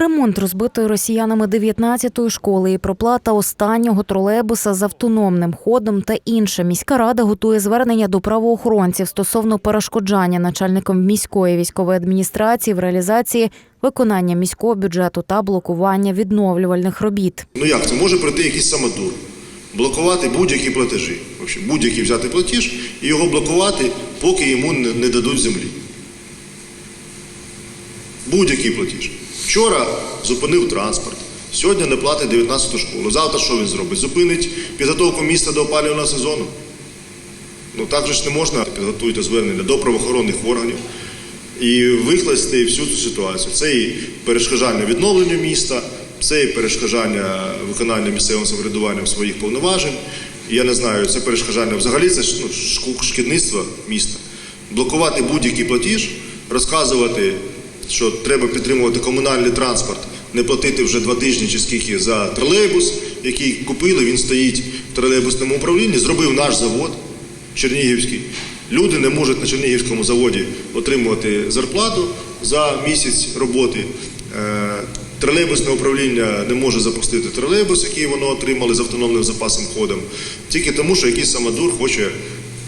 Ремонт розбитої росіянами 19-ї школи і проплата останнього тролейбуса з автономним ходом та інше. Міська рада готує звернення до правоохоронців стосовно перешкоджання начальником міської військової адміністрації в реалізації виконання міського бюджету та блокування відновлювальних робіт. Ну як це може прийти якийсь самодур? Блокувати будь-які платежі. Будь-який взяти платіж і його блокувати, поки йому не дадуть землі. Будь-який платіж. Вчора зупинив транспорт, сьогодні не платить 19-ту школу. Завтра що він зробить? Зупинить підготовку міста до опалювального сезону. Ну так же ж не можна підготуйте звернення до правоохоронних органів і викласти всю цю ситуацію. Це і перешкоджання відновленню міста, це і перешкоджання виконання місцевим самоврядуванням своїх повноважень. Я не знаю, це перешкоджання взагалі це ну, шкідництво міста. Блокувати будь-який платіж, розказувати, що треба підтримувати комунальний транспорт, не платити вже два тижні чи скільки за тролейбус, який купили, він стоїть в тролейбусному управлінні, зробив наш завод. Чернігівський. Люди не можуть на Чернігівському заводі отримувати зарплату за місяць роботи. Е, Тролейбусне управління не може запустити тролейбус, який воно отримали з автономним запасом ходом, тільки тому, що якийсь самодур хоче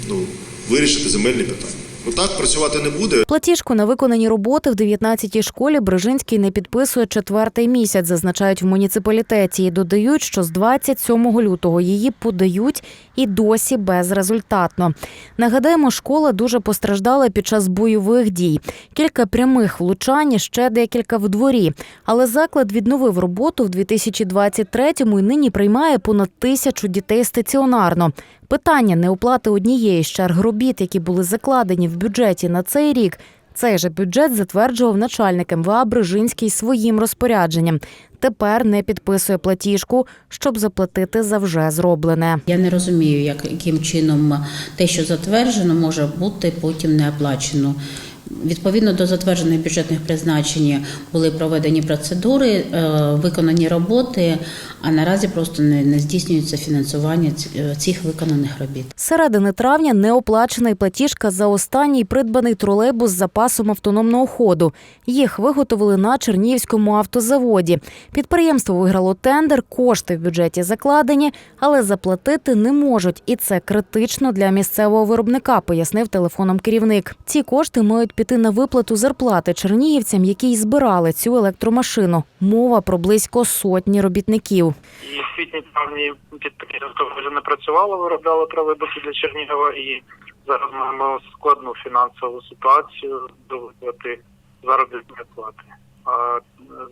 ну, вирішити земельні питання. Так працювати не буде. Платіжку на виконані роботи в 19-й школі Брижинський не підписує четвертий місяць, зазначають в муніципалітеті. Додають, що з 27 лютого її подають і досі безрезультатно. Нагадаємо, школа дуже постраждала під час бойових дій. Кілька прямих влучань, ще декілька в дворі. Але заклад відновив роботу в 2023-му і нині приймає понад тисячу дітей стаціонарно. Питання неоплати однієї з черг робіт, які були закладені в бюджеті на цей рік. Цей же бюджет затверджував начальник МВА Брижинський своїм розпорядженням. Тепер не підписує платіжку, щоб заплатити за вже зроблене. Я не розумію, як, яким чином те, що затверджено, може бути потім не оплачено. Відповідно до затверджених бюджетних призначень були проведені процедури, е, виконані роботи, а наразі просто не, здійснюється фінансування е, цих виконаних робіт. Середини травня неоплачена й платіжка за останній придбаний тролейбус з запасом автономного ходу. Їх виготовили на Чернігівському автозаводі. Підприємство виграло тендер, кошти в бюджеті закладені, але заплатити не можуть. І це критично для місцевого виробника, пояснив телефоном керівник. Ці кошти мають піти на виплату зарплати чернігівцям, які й збирали цю електромашину. Мова про близько сотні робітників. І в квітні травні підприємство вже не працювало, виробляло тролейбуси для Чернігова, і зараз маємо складну фінансову ситуацію до виплати заробітної плати. А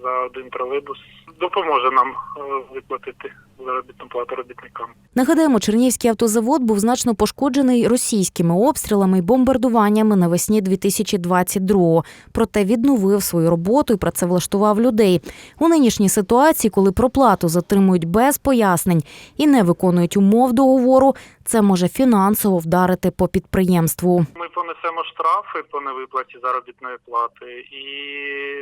за один тролейбус допоможе нам е, виплатити заробітну плату робітникам. Нагадаємо, Чернігівський автозавод був значно пошкоджений російськими обстрілами і бомбардуваннями навесні 2022-го. Проте відновив свою роботу і працевлаштував людей. У нинішній ситуації, коли проплату затримують без пояснень і не виконують умов договору, це може фінансово вдарити по підприємству. Ми понесемо штрафи по невиплаті заробітної плати і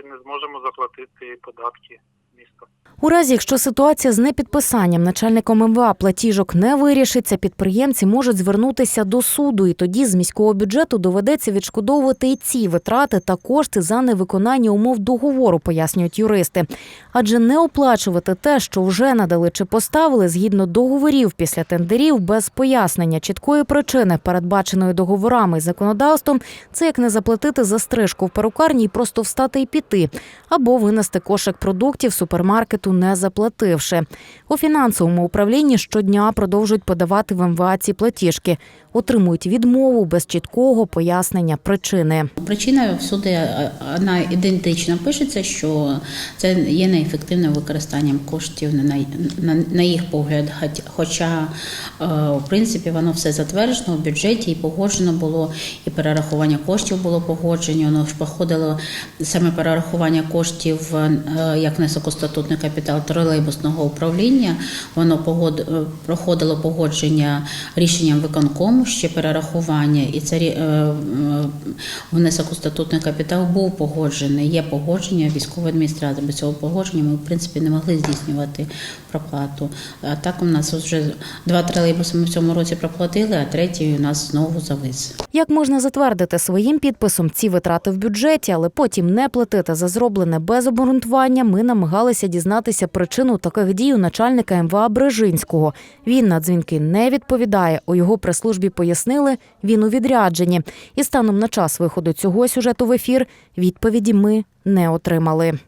не зможемо заплатити податки міста. У разі, якщо ситуація з непідписанням начальником МВА платіжок не вирішиться, підприємці можуть звернутися до суду, і тоді з міського бюджету доведеться відшкодовувати і ці витрати та кошти за невиконання умов договору, пояснюють юристи. Адже не оплачувати те, що вже надали чи поставили згідно договорів після тендерів без пояснення чіткої причини, передбаченої договорами і законодавством, це як не заплатити за стрижку в перукарні і просто встати і піти, або винести кошик продуктів супермаркету, не заплативши. У фінансовому управлінні щодня продовжують подавати в МВА ці платіжки, отримують відмову без чіткого пояснення причини. Причина всюди е, вона ідентично пишеться, що це є неефективним використанням коштів на, їх погляд. Хоча, е, в принципі, воно все затверджено в бюджеті і погоджено було, і перерахування коштів було погоджено. Воно ж проходило саме перерахування коштів е, як внесок статутний капітал тролейбусного управління. Воно погод, е, проходило погодження рішенням виконкому ще перерахування, і це е, е, внесок у статутний капітал був погоджений. Є погодження військової адміністрації. Без цього погодження ми в принципі не могли здійснювати проплату. А так у нас вже два тролейбуси ми в цьому році проплатили, а третій у нас знову завис. Як можна затвердити своїм підписом ці витрати в бюджеті, але потім не платити за зроблене без обґрунтування, ми намагалися дізнатися причину таких дій у начальника МВА Брежинського. Він на дзвінки не відповідає. У його прес-службі пояснили, він у відрядженні. І станом на час виходу цього сюжету в ефір відповіді ми не отримали.